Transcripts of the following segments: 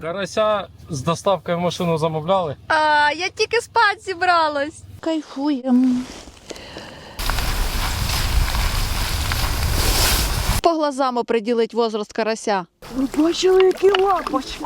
Карася з доставкою в машину замовляли. А, я тільки спать зібралась. Кайфуємо. По глазам оприділить возраст карася. Ви бачили, які лапочки?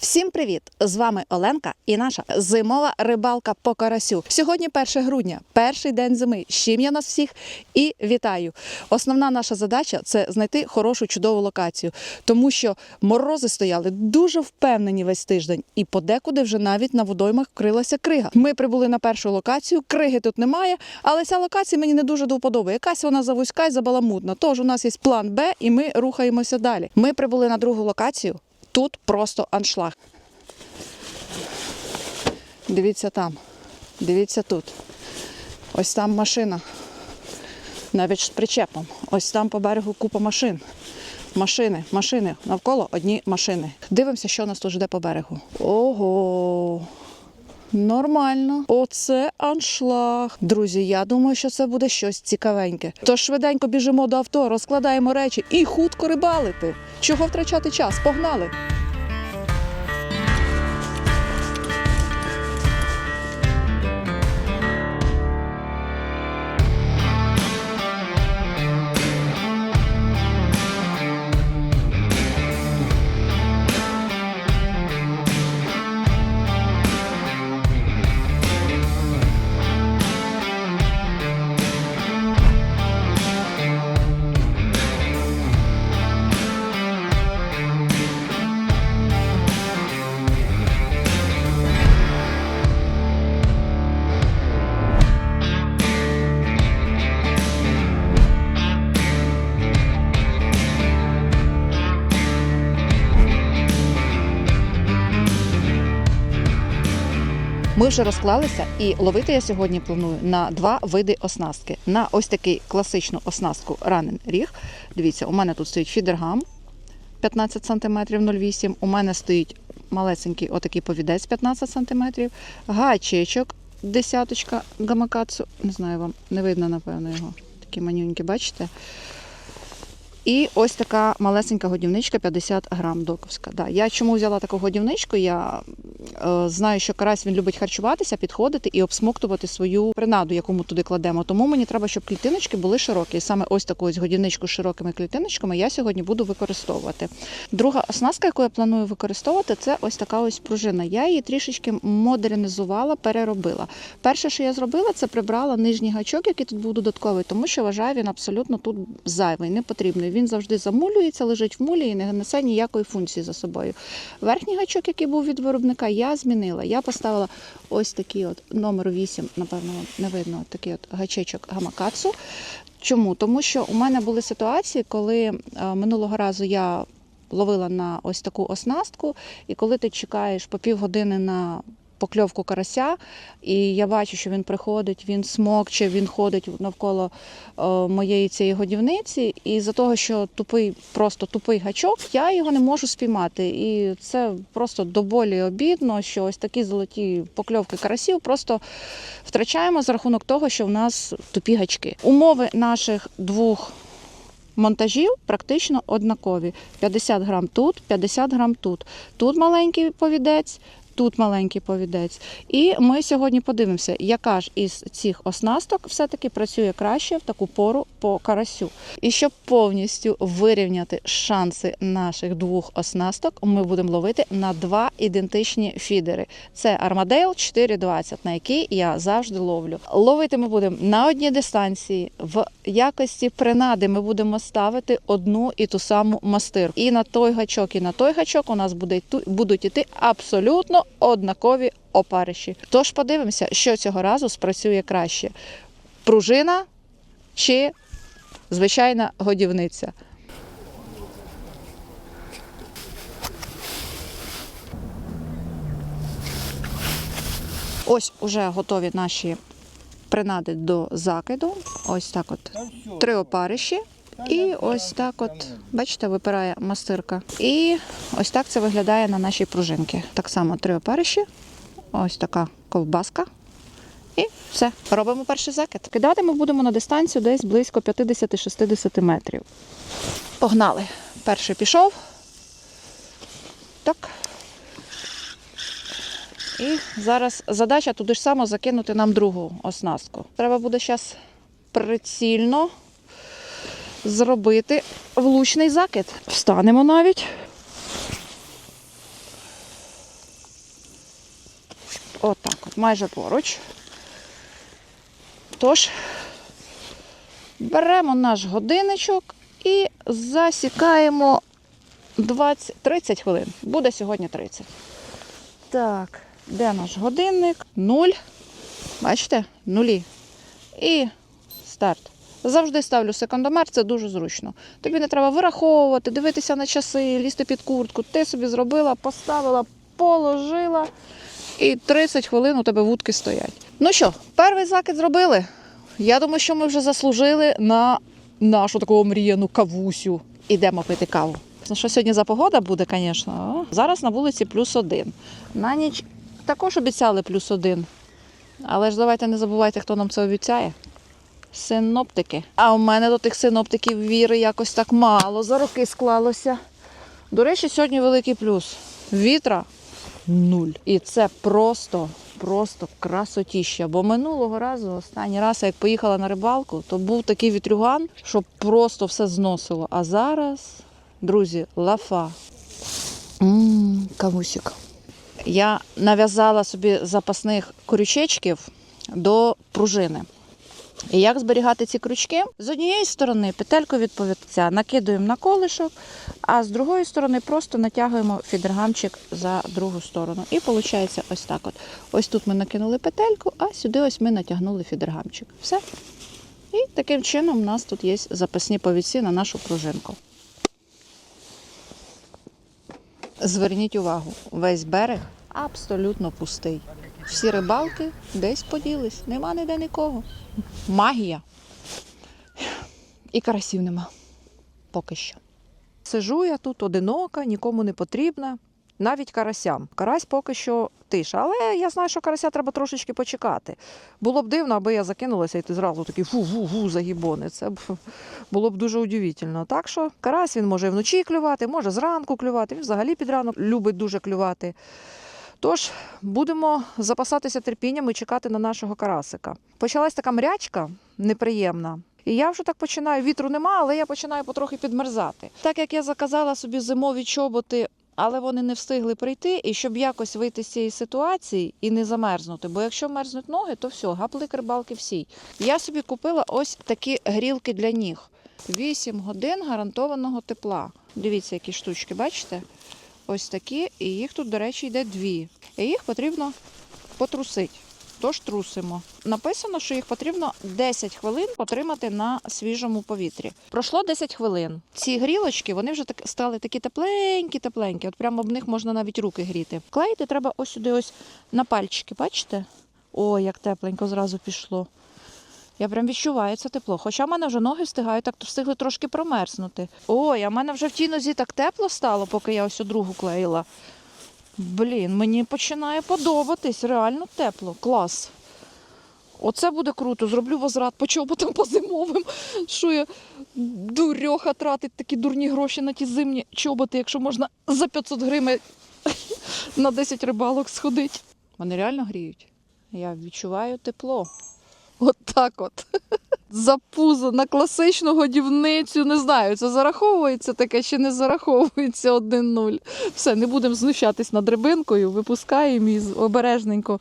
Всім привіт! З вами Оленка і наша зимова рибалка по карасю. Сьогодні 1 грудня, перший день зими. З я нас всіх і вітаю. Основна наша задача це знайти хорошу чудову локацію, тому що морози стояли дуже впевнені весь тиждень, і подекуди вже навіть на водоймах вкрилася крига. Ми прибули на першу локацію. Криги тут немає, але ця локація мені не дуже до. Якась вона завузька і забаламутна. Тож у нас є план Б, і ми рухаємося далі. Ми прибули на другу локацію. Тут просто аншлаг. Дивіться там, дивіться тут. Ось там машина. Навіть з причепом. Ось там по берегу купа машин. Машини, машини. Навколо одні машини. Дивимося, що нас тут жде по берегу. Ого. Нормально. Оце аншлаг. Друзі, я думаю, що це буде щось цікавеньке. Тож швиденько біжимо до авто, розкладаємо речі і хутко рибалити. Чого втрачати час? Погнали! Вже розклалися і ловити я сьогодні планую на два види оснастки. На ось такий класичну оснастку ранен ріг. Дивіться, у мене тут стоїть фідергам 15 см 0,8 У мене стоїть малесенький отакий повідець 15 см, гачечок десяточка гамакацу. Не знаю, вам не видно, напевно, його. Такі манюнькі, бачите? І ось така малесенька годівничка 50 грам доковська. Да. Я чому взяла таку годівничку? Я е, знаю, що карась він любить харчуватися, підходити і обсмоктувати свою принаду, яку ми туди кладемо. Тому мені треба, щоб клітиночки були широкі. І саме ось таку ось годівничку з широкими клітиночками я сьогодні буду використовувати. Друга оснастка, яку я планую використовувати, це ось така ось пружина. Я її трішечки модернізувала, переробила. Перше, що я зробила, це прибрала нижній гачок, який тут був додатковий, тому що вважаю, він абсолютно тут зайвий, не потрібний. Він завжди замулюється, лежить в мулі і не несе ніякої функції за собою. Верхній гачок, який був від виробника, я змінила. Я поставила ось такий от номер 8, напевно, не видно, такий от гачечок гамакацу. Чому? Тому що у мене були ситуації, коли е, минулого разу я ловила на ось таку оснастку, і коли ти чекаєш по півгодини на покльовку карася, і я бачу, що він приходить, він смокче, він ходить навколо е, моєї цієї годівниці, і за того, що тупий, просто тупий гачок, я його не можу спіймати. І це просто до болі обідно, що ось такі золоті покльовки карасів просто втрачаємо за рахунок того, що в нас тупі гачки. Умови наших двох монтажів практично однакові: 50 грам тут, 50 грам тут. Тут маленький повідець. Тут маленький повідець. І ми сьогодні подивимося, яка ж із цих оснасток все-таки працює краще в таку пору по карасю. І щоб повністю вирівняти шанси наших двох оснасток, ми будемо ловити на два ідентичні фідери. Це Armadale 420, на який я завжди ловлю. Ловити ми будемо на одній дистанції. В якості принади ми будемо ставити одну і ту саму мастирку. І на той гачок, і на той гачок у нас буде, будуть іти абсолютно однакові опариші. Тож подивимося, що цього разу спрацює краще: пружина чи звичайна годівниця. Ось уже готові наші принади до закиду. Ось так от три опариші. І ось так от, бачите, випирає мастирка. І ось так це виглядає на нашій пружинці. Так само три опариші, ось така ковбаска. І все, робимо перший закид. Кидати ми будемо на дистанцію десь близько 50-60 метрів. Погнали. Перший пішов. Так. І зараз задача туди ж само закинути нам другу оснастку. Треба буде зараз прицільно зробити влучний закид. Встанемо навіть. Отак, от, майже поруч. Тож, беремо наш годинничок і засікаємо 20, 30 хвилин. Буде сьогодні 30. Так, де наш годинник? Нуль. Бачите? Нулі. І старт. Завжди ставлю секундомер, це дуже зручно. Тобі не треба вираховувати, дивитися на часи, лізти під куртку. Ти собі зробила, поставила, положила. І 30 хвилин у тебе вудки стоять. Ну що, перший закид зробили. Я думаю, що ми вже заслужили на нашу таку мріяну кавусю. Ідемо пити каву. Ну, Що сьогодні за погода буде, звісно. Зараз на вулиці плюс один. На ніч також обіцяли плюс один. Але ж давайте не забувайте, хто нам це обіцяє. Синоптики. А у мене до тих синоптиків віри якось так мало. За роки склалося. До речі, сьогодні великий плюс. Вітра нуль. І це просто, просто красотіща. Бо минулого разу, останній раз, як поїхала на рибалку, то був такий вітрюган, що просто все зносило. А зараз, друзі, лафа. Мм, кавусік. Я нав'язала собі запасних крючечків до пружини. І як зберігати ці крючки? З однієї сторони петельку від повідця накидуємо на колишок, а з другої сторони просто натягуємо фідергамчик за другу сторону. І виходить ось так. От. Ось тут ми накинули петельку, а сюди ось ми натягнули фідергамчик. Все. І таким чином у нас тут є запасні повідці на нашу пружинку. Зверніть увагу, весь берег абсолютно пустий. Всі рибалки десь поділись, нема ніде нікого. Магія. І карасів нема. Поки що. Сижу я тут одинока, нікому не потрібна, навіть карасям. Карась поки що тиша. Але я знаю, що карася треба трошечки почекати. Було б дивно, аби я закинулася і ти зразу такий фу-фу-фу загібони. Це б було б дуже удивительно. Так що карась він може і вночі клювати, може зранку клювати. Він взагалі під ранок любить дуже клювати. Тож будемо запасатися терпінням і чекати на нашого карасика. Почалась така мрячка неприємна. І я вже так починаю, вітру нема, але я починаю потрохи підмерзати. Так як я заказала собі зимові чоботи, але вони не встигли прийти, і щоб якось вийти з цієї ситуації і не замерзнути. Бо якщо мерзнуть ноги, то все, гаплик рибалки всій. Я собі купила ось такі грілки для ніг. 8 годин гарантованого тепла. Дивіться, які штучки, бачите? Ось такі, і їх тут, до речі, йде дві. І їх потрібно потрусити. Тож трусимо. Написано, що їх потрібно 10 хвилин потримати на свіжому повітрі. Пройшло 10 хвилин. Ці грілочки вони вже так стали такі тепленькі, тепленькі. От прямо об них можна навіть руки гріти. Клеїти треба ось сюди, ось на пальчики. Бачите? Ой, як тепленько зразу пішло. Я прям відчуваю це тепло. Хоча в мене вже ноги встигають, так то встигли трошки промерзнути. Ой, а в мене вже в тій нозі так тепло стало, поки я ось у другу клеїла. Блін, мені починає подобатись, реально тепло. Клас. Оце буде круто. Зроблю возврат по чоботам по зимовим. Що я дурьоха тратить такі дурні гроші на ті зимні чоботи, якщо можна за 500 гривень на 10 рибалок сходити. Вони реально гріють. Я відчуваю тепло. От так от. За пузо на класичну годівницю. Не знаю, це зараховується таке чи не зараховується 1-0. Все, не будемо знущатись над рибинкою, випускаємо її обережненько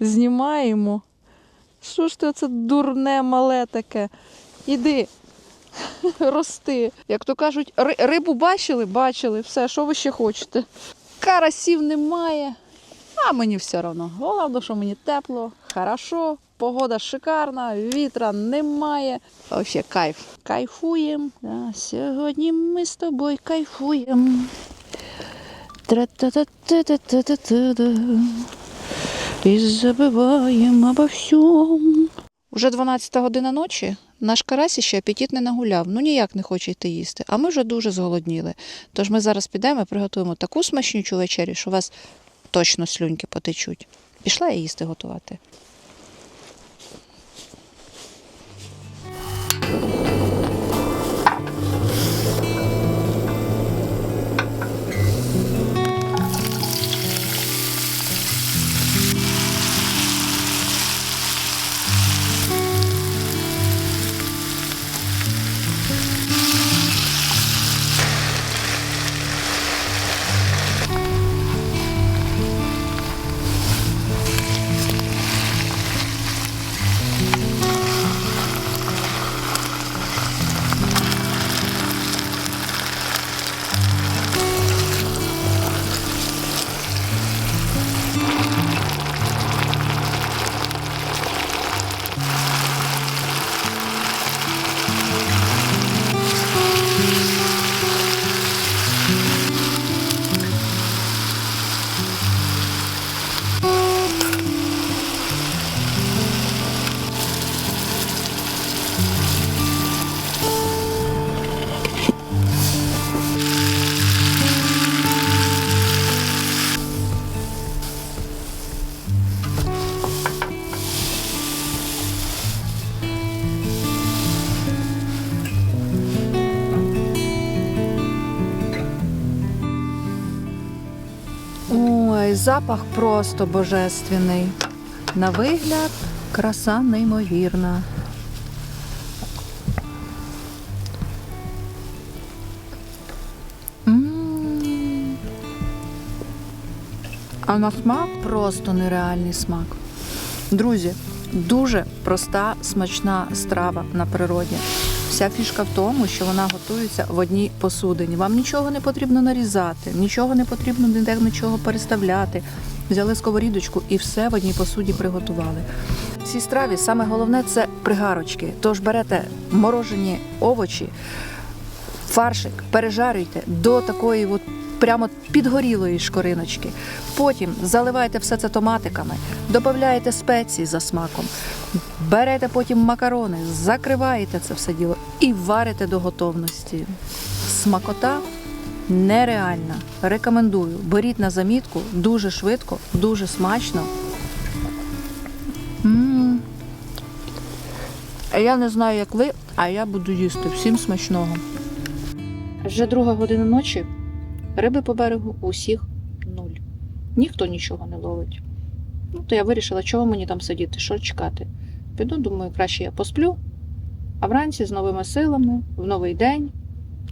знімаємо. Що ж ти це дурне мале таке? Іди, рости. Як то кажуть, ри- рибу бачили? Бачили. Все, що ви ще хочете? Карасів немає. А мені все одно. Головне, що мені тепло, хорошо, погода шикарна, вітра немає. Вообще кайф. Кайфуємо. Да, сьогодні ми з тобою кайфуємо. І забиваємо обо всьому. Уже 12 година ночі. Наш карась ще апетит не нагуляв, ну ніяк не хоче йти їсти. А ми вже дуже зголодніли. Тож ми зараз підемо і приготуємо таку смачнючу вечерю, що у вас точно слюньки потечуть. Пішла я їсти готувати. Запах просто божественний. На вигляд краса неймовірна. А на смак просто нереальний смак. Друзі, дуже проста смачна страва на природі. Вся фішка в тому, що вона готується в одній посудині. Вам нічого не потрібно нарізати, нічого не потрібно ніде нічого переставляти. Взяли сковорідочку і все в одній посуді приготували. В цій страві саме головне це пригарочки. Тож берете морожені овочі, фаршик, пережарюйте до такої от прямо підгорілої шкориночки. Потім заливаєте все це томатиками, додаєте спеції за смаком, берете потім макарони, закриваєте це все діло і варите до готовності. Смакота нереальна. Рекомендую. Беріть на замітку дуже швидко, дуже смачно. М. Я не знаю, як ви, а я буду їсти. Всім смачного. Вже друга година ночі. Риби по берегу усіх нуль. Ніхто нічого не ловить. Ну, то я вирішила, чого мені там сидіти, що чекати. Піду, думаю, краще я посплю, а вранці з новими силами, в новий день,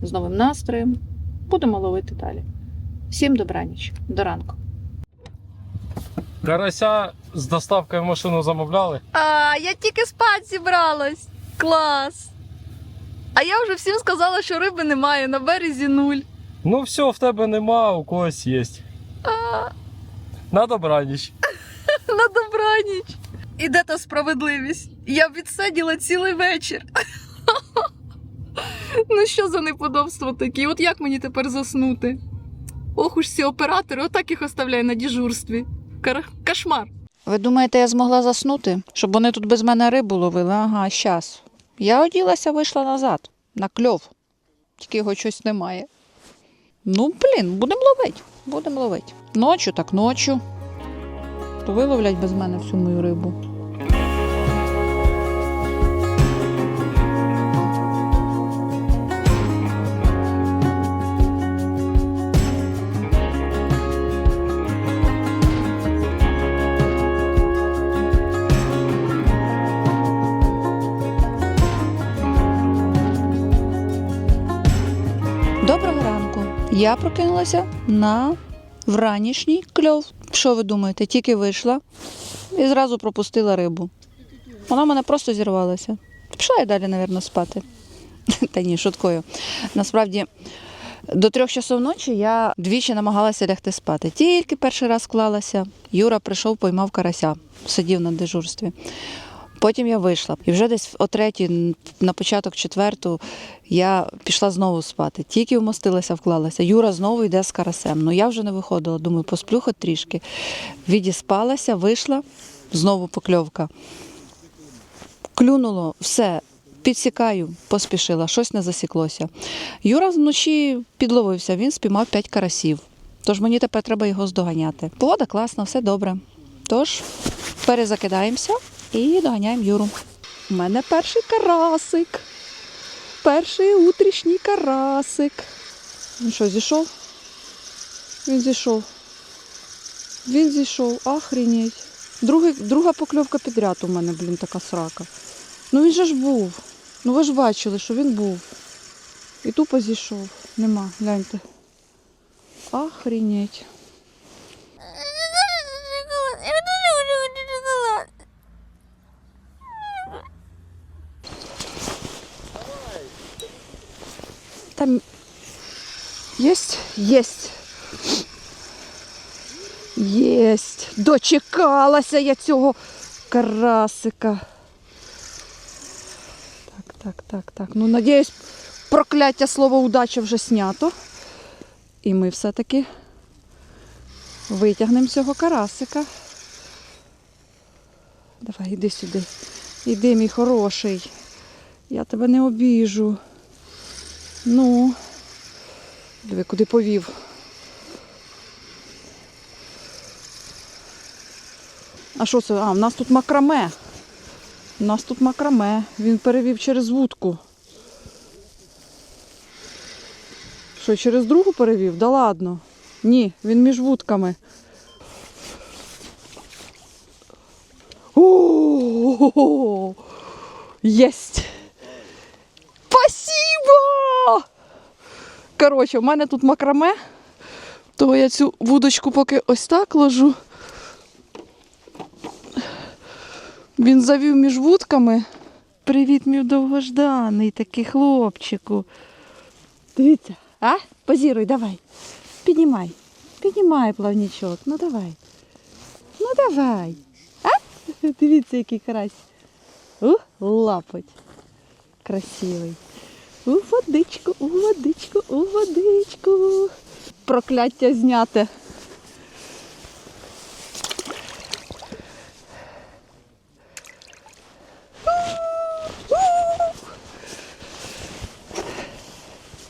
з новим настроєм будемо ловити далі. Всім добраніч, до ранку. Карася з доставкою в машину замовляли. А, я тільки спать зібралась. Клас. А я вже всім сказала, що риби немає, на березі нуль. Ну все, в тебе нема, у когось є. А, На добраніч. на добраніч. І де та справедливість? Я відсиділа цілий вечір. ну що за неподобство такі? От як мені тепер заснути? Ох уж ці оператори, отак їх оставляю на дежурстві. Кар- Кошмар. Ви думаєте, я змогла заснути, щоб вони тут без мене рибу ловили? Ага, щас. Я оділася, вийшла назад, на кльов. Тільки його щось немає. Ну, блін, будемо ловити. Будемо ловити. Ночу, так ночу. То виловлять без мене всю мою рибу. Я прокинулася на вранішній кльов. Що ви думаєте? Тільки вийшла і зразу пропустила рибу. Вона в мене просто зірвалася. Пішла я далі, мабуть, спати. Та ні, шуткою. Насправді, до трьох часов ночі я двічі намагалася лягти спати. Тільки перший раз склалася. Юра прийшов, поймав карася, сидів на дежурстві. Потім я вийшла. І вже десь о третій, на початок четверту, я пішла знову спати. Тільки вмостилася, вклалася. Юра знову йде з карасем. Ну я вже не виходила. Думаю, посплю хоч трішки. Відіспалася, вийшла, знову покльовка. Клюнуло, все, підсікаю, поспішила, щось не засіклося. Юра вночі підловився, він спіймав 5 карасів. Тож мені тепер треба його здоганяти. Погода класна, все добре. Тож перезакидаємося і доганяємо Юру. У мене перший карасик. Перший утрішній карасик. Він що, зійшов? Він зійшов. Він зійшов, охренеть. Другий, друга покльовка підряд у мене, блін, така срака. Ну він же ж був. Ну ви ж бачили, що він був. І тупо зійшов. Нема, гляньте. Охренеть. Там есть? Есть. Єсть. Дочекалася я цього карасика. Так, так, так, так. Ну, надіюсь, прокляття слова удача вже знято. І ми все-таки витягнемо цього карасика. Давай, іди сюди. Іди, мій хороший. Я тебе не обіжу. Ну, диви, куди повів. А що це? А, в нас тут макраме. У нас тут макраме. Він перевів через вудку. Що, через другу перевів? Да ладно. Ні, він між вудками. О, єсть! Спасибо! Коротше, у мене тут макраме, то я цю вудочку поки ось так ложу. Він завів між вудками. Привіт, мій довгожданий такий хлопчику. Дивіться, а? Позіруй, давай. Піднімай. Піднімай плавнічок. Ну давай. Ну давай. А? Дивіться, який карась. Ух, лапоть. Красивий. У водичку, у водичку, у водичку. Прокляття зняте.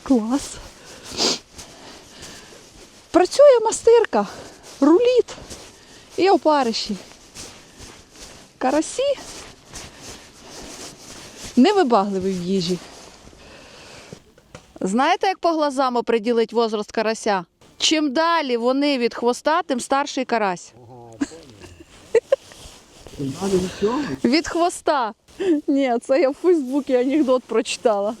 Клас. Працює мастирка, руліт і опариші. Карасі невибагливі в їжі. Знаєте, як по глазам оприділить возраст карася? Чим далі вони від хвоста, тим старший карась. Від хвоста. Ні, це я в Фейсбуці анекдот прочитала.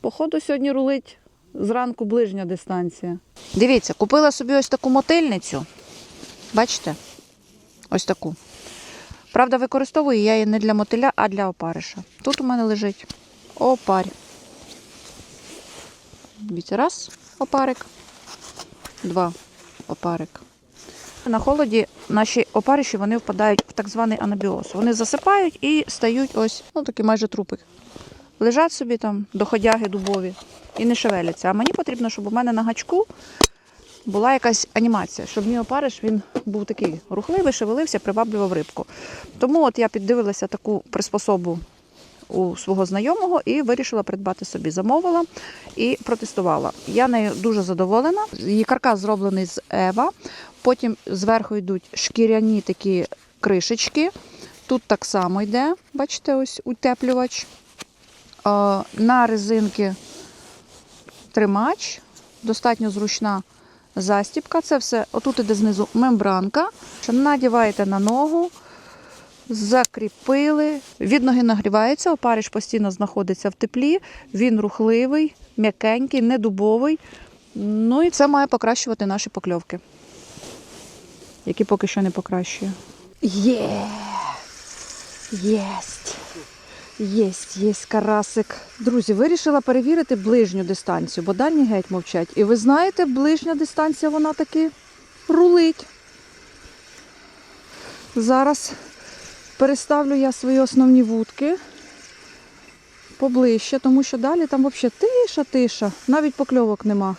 Походу, сьогодні рулить зранку ближня дистанція. Дивіться, купила собі ось таку мотильницю. Бачите? Ось таку. Правда, використовую я її не для мотиля, а для опариша. Тут у мене лежить опарь. Дивіться, раз опарик, два опарик. На холоді наші опариші вони впадають в так званий анабіоз. Вони засипають і стають ось, ну такі майже трупи. Лежать собі там доходяги дубові і не шевеляться. А мені потрібно, щоб у мене на гачку була якась анімація, щоб мій опариш він був такий рухливий, шевелився, приваблював рибку. Тому от я піддивилася таку приспособу у свого знайомого і вирішила придбати собі. Замовила і протестувала. Я нею дуже задоволена. Її каркас зроблений з Ева. Потім зверху йдуть шкіряні такі кришечки. Тут так само йде, бачите, ось утеплювач. Е, На резинки тримач, достатньо зручна застібка. Це все, отут іде знизу мембранка. Надіваєте на ногу, закріпили. Від ноги нагрівається, опариш постійно знаходиться в теплі, він рухливий, м'якенький, не дубовий. Ну і це має покращувати наші покльовки, які поки що не покращує. Є! Єсть! Єсть, єсть карасик. Друзі, вирішила перевірити ближню дистанцію, бо дальні геть мовчать. І ви знаєте, ближня дистанція вона таки рулить. Зараз переставлю я свої основні вудки поближче, тому що далі там взагалі тиша, тиша, навіть покльовок нема.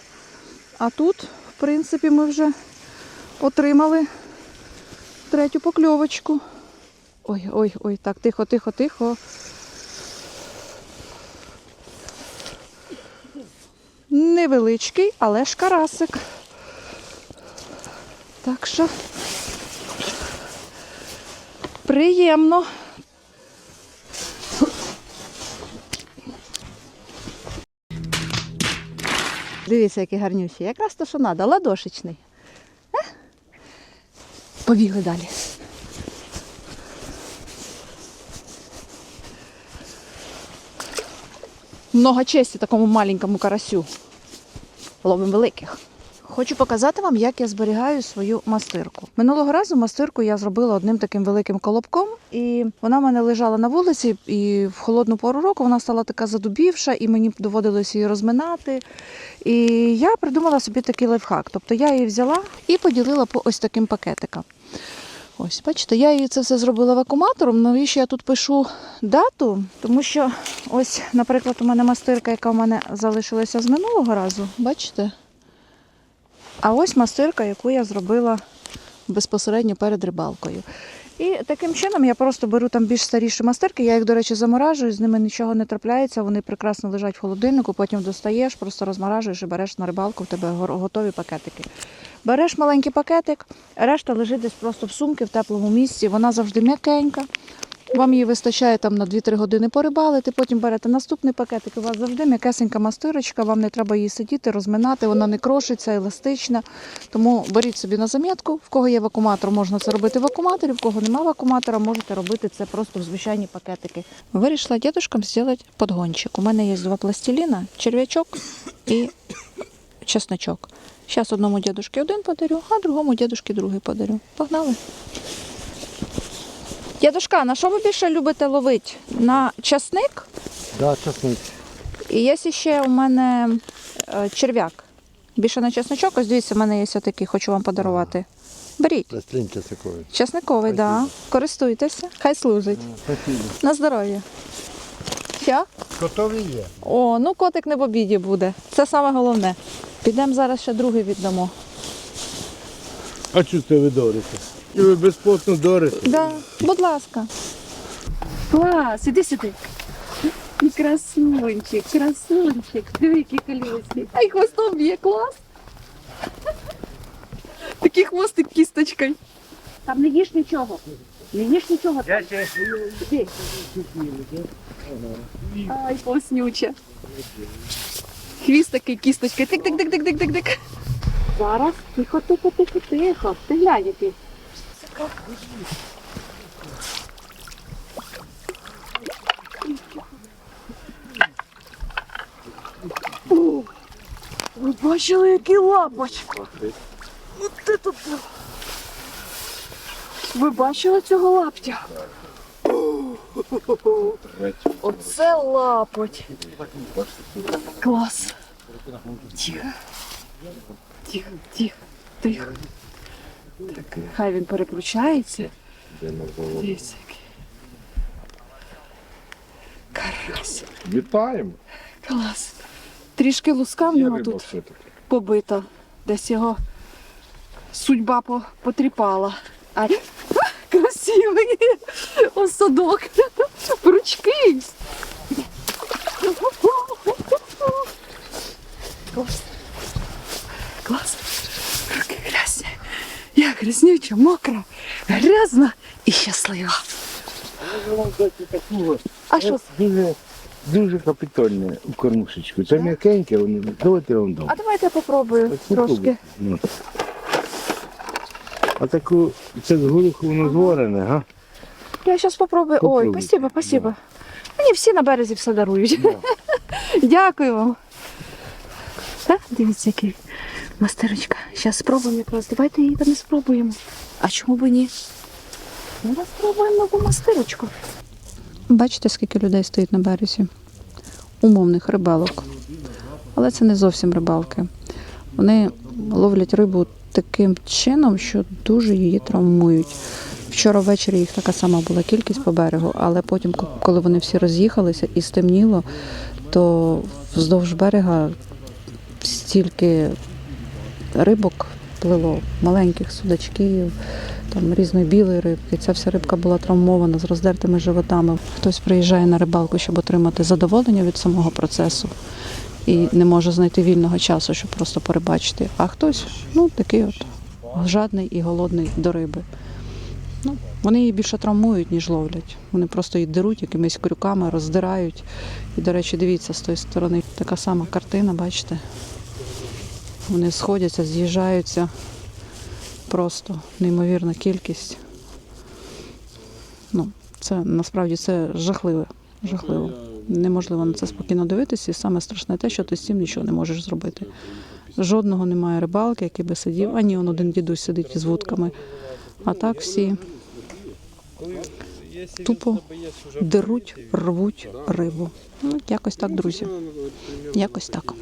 А тут, в принципі, ми вже отримали третю покльовочку. Ой, ой, ой, так, тихо, тихо, тихо. Невеличкий, але ж карасик. Так що приємно. Дивіться, який гарнющий. Якраз то, що треба, ладошечний. Е? Побігли далі. Много честі такому маленькому карасю. Ловим великих. Хочу показати вам, як я зберігаю свою мастирку. Минулого разу мастирку я зробила одним таким великим колобком, і вона в мене лежала на вулиці, і в холодну пору року вона стала така задубівша, і мені доводилось її розминати. І я придумала собі такий лайфхак. Тобто я її взяла і поділила по ось таким пакетикам. Ось, бачите, я її це все зробила вакууматором. Навіщо я тут пишу дату? Тому що ось, наприклад, у мене мастирка, яка у мене залишилася з минулого разу, бачите? А ось мастирка, яку я зробила безпосередньо перед рибалкою. І таким чином я просто беру там більш старіші мастирки, я їх, до речі, заморажую, з ними нічого не трапляється, вони прекрасно лежать в холодильнику, потім достаєш, просто розморажуєш і береш на рибалку, в тебе готові пакетики. Береш маленький пакетик, решта лежить десь просто в сумці в теплому місці, вона завжди м'якенька. Вам її вистачає там на 2-3 години порибалити, потім берете наступний пакетик. У вас завжди м'якесенька мастирочка, вам не треба її сидіти, розминати, вона не крошиться, еластична. Тому беріть собі на замітку. В кого є вакууматор, можна це робити в вакууматорі, в кого немає вакууматора, можете робити це просто в звичайні пакетики. Вирішила дідушкам зробити подгончик. У мене є два пластиліна, черв'ячок і чесночок. Зараз одному дідушці один подарю, а другому дідушці другий подарю. Погнали. Дідушка, на що ви більше любите ловити? На часник? Да, часник. І є ще у мене е, черв'як. Більше на чесночок, ось дивіться, у мене є такий, хочу вам подарувати. Беріть. Пластин часниковий. Чесниковий, так. Да. Користуйтеся. Хай служить. Спасибо. На здоров'я. Що? Готові є. О, ну котик не в обіді буде. Це саме головне. Підемо зараз ще другий віддамо. А чого це ви дорите? І ви безплатно дорите. Да, будь ласка. Клас, іди сюди. І красунчик, красунчик. Диви, який колесик. Ай, хвостом б'є, клас. Такий хвостик кісточкою. Там не їж нічого. Не їж нічого. там. Іди. Ай, повснюча. Хвіст такий кісточкою. Тик-тик-тик-тик-тик-тик-тик. Зараз. Тихо, тихо, тихо, тихо. Ти глянь, який. Ви бачили, який лапоч? От це тут. Ви бачили цього лаптя? Оце лапоть. Клас. Тихо. Тихо, тихо, тихо. Так, хай він переключається. Дивіться, який. Карась. Вітаємо. Клас. Трішки луска в нього тут побита. Десь його судьба по- потріпала. Ай, красивий осадок. Ручки. Клас. Руки грязні. Я грязнюча, мокра, грязна і щаслива. А що? Дуже, капітальне у кормушечку. Це м'якеньке, воно. Давайте я вам дам. А давайте я попробую трошки. Ну. А таку, це з гороху воно зварене, га? Я зараз попробую. Ой, Попробуйте. спасибо, спасибо. Мені всі на березі все дарують. Дякую вам. Так, дивіться, який мастерочка. Зараз спробуємо якраз. Давайте її там спробуємо. А чому б ні? Ну, Зараз спробуємо нову мастерочку. Бачите, скільки людей стоїть на березі? Умовних рибалок. Але це не зовсім рибалки. Вони ловлять рибу таким чином, що дуже її травмують. Вчора ввечері їх така сама була кількість по берегу, але потім, коли вони всі роз'їхалися і стемніло, то вздовж берега стільки рибок плило, маленьких судачків, там різної білої рибки. Ця вся рибка була травмована з роздертими животами. Хтось приїжджає на рибалку, щоб отримати задоволення від самого процесу і не може знайти вільного часу, щоб просто перебачити. А хтось, ну, такий от жадний і голодний до риби. Ну, вони її більше травмують, ніж ловлять. Вони просто її деруть якимись крюками, роздирають. І, до речі, дивіться, з тої сторони така сама картина, бачите? Вони сходяться, з'їжджаються. Просто неймовірна кількість. Ну, це насправді це жахливе. Жахливо. Неможливо на це спокійно дивитися, і саме страшне те, що ти з цим нічого не можеш зробити. Жодного немає рибалки, який би сидів, ані он один дідусь сидить із вудками. А так всі тупо деруть, рвуть рибу. Ну, якось так, друзі. Якось так.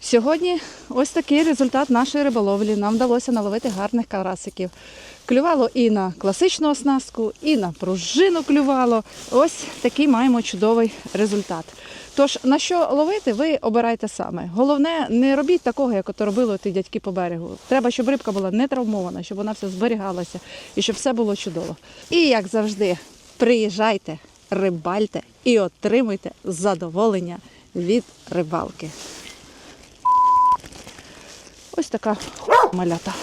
Сьогодні ось такий результат нашої риболовлі. Нам вдалося наловити гарних карасиків. Клювало і на класичну оснастку, і на пружину клювало. Ось такий маємо чудовий результат. Тож на що ловити, ви обирайте саме. Головне, не робіть такого, як ото робили ті дядьки по берегу. Треба, щоб рибка була не травмована, щоб вона все зберігалася і щоб все було чудово. І як завжди, приїжджайте, рибальте і отримуйте задоволення від рибалки. Ось така малята.